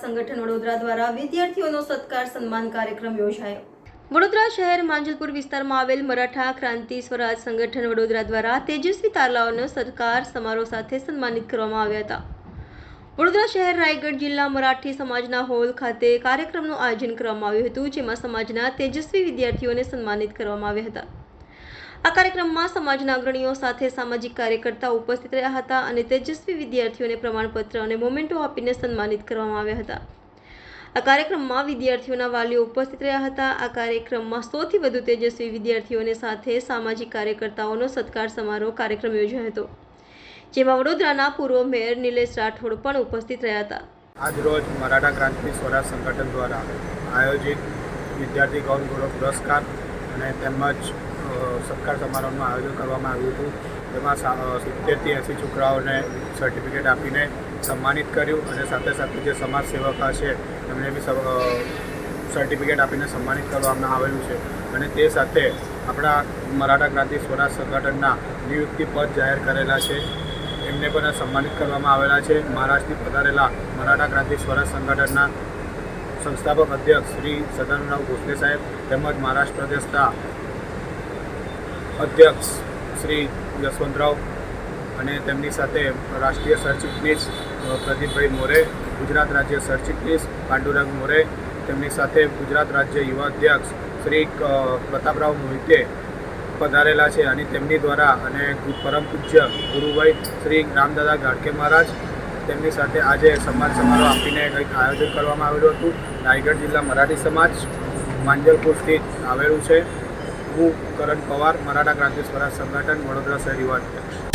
સંગઠન વડોદરા દ્વારા વિદ્યાર્થીઓનો સત્કાર સન્માન કાર્યક્રમ યોજાયો. વડોદરા શહેર માંજલપુર વિસ્તારમાં આવેલ મરાઠા ક્રાંતિ સ્વરાજ સંગઠન વડોદરા દ્વારા તેજસ્વી તારલાઓનો સત્કાર સમારોહ સાથે સન્માનિત કરવામાં આવ્યા હતા. વડોદરા શહેર રાયગઢ જિલ્લા મરાઠી સમાજના હોલ ખાતે કાર્યક્રમનું આયોજન કરવામાં આવ્યું હતું, જેમાં સમાજના તેજસ્વી વિદ્યાર્થીઓને સન્માનિત કરવામાં આવ્યા હતા. આ કાર્યક્રમમાં સમાજના અગ્રણીઓ સાથે સામાજિક કાર્યકર્તાઓ ઉપસ્થિત રહ્યા હતા અને તેજસ્વી વિદ્યાર્થીઓને પ્રમાણપત્ર અને મોમેન્ટો આપીને સન્માનિત કરવામાં આવ્યા હતા. આ કાર્યક્રમમાં વિદ્યાર્થીઓના વાલીઓ ઉપસ્થિત રહ્યા હતા. આ કાર્યક્રમમાં સૌથી વધુ તેજસ્વી વિદ્યાર્થીઓને સાથે સામાજિક કાર્યકર્તાઓનો સત્કાર સમારોહ કાર્યક્રમ યોજાયો હતો, જેમાં વડોદરાના પૂર્વ મેયર નિલેશ રાઠોડ પણ ઉપસ્થિત રહ્યા હતા. આજરોજ મરાઠા ક્રાંતિ સ્વરાજ સંગઠન દ્વારા આયોજિત વિદ્યાર્થી ગૌરવ પુરસ્કાર અને તેમજ સત્કાર સમારોહનું આયોજન કરવામાં આવ્યું હતું. જેમાં સિત્તેરથી એંસી છોકરાઓને સર્ટિફિકેટ આપીને સન્માનિત કર્યું અને સાથે સાથે જે સમાજ સેવકા છે, એમને બી સર્ટિફિકેટ આપીને સન્માનિત કરવામાં આવેલું છે. અને તે સાથે આપણા મરાઠા ક્રાંતિ સ્વરાજ સંગઠનના નિયુક્તિ પદ જાહેર કરેલા છે. એમને પણ સન્માનિત કરવામાં આવેલા છે. મહારાષ્ટ્રથી પધારેલા મરાઠા ક્રાંતિ સ્વરાજ સંગઠનના સંસ્થાપક અધ્યક્ષ શ્રી સદાનંદરાવ ભોસલે સાહેબ તેમજ મહારાષ્ટ્ર પ્રદેશના અધ્યક્ષ શ્રી યશવંતરાવ અને તેમની સાથે રાષ્ટ્રીય સર ચીફનીસ પ્રદીપભાઈ મોરે, ગુજરાત રાજ્ય સર ચીફનીસ પાંડુરંગ મોરે, તેમની સાથે ગુજરાત રાજ્ય યુવા અધ્યક્ષ શ્રી પ્રતાપરાવ મોહિતે પધારેલા છે અને તેમની દ્વારા અને પરમ પૂજ્ય ગુરુભાઈ શ્રી રામદાદા ગાડકે મહારાજ તેમની સાથે આજે સમાજ સમારોહ આપીને કંઈક આયોજન કરવામાં આવેલું હતું. રાયગઢ જિલ્લા મરાઠી સમાજ માંજલપુર સ્થિત આવેલું છે. હું કરણ પવાર મરાઠા ક્રાંતિ સ્વરાજ સંગઠન વડોદરા શહેર યુવા અધ્યક્ષ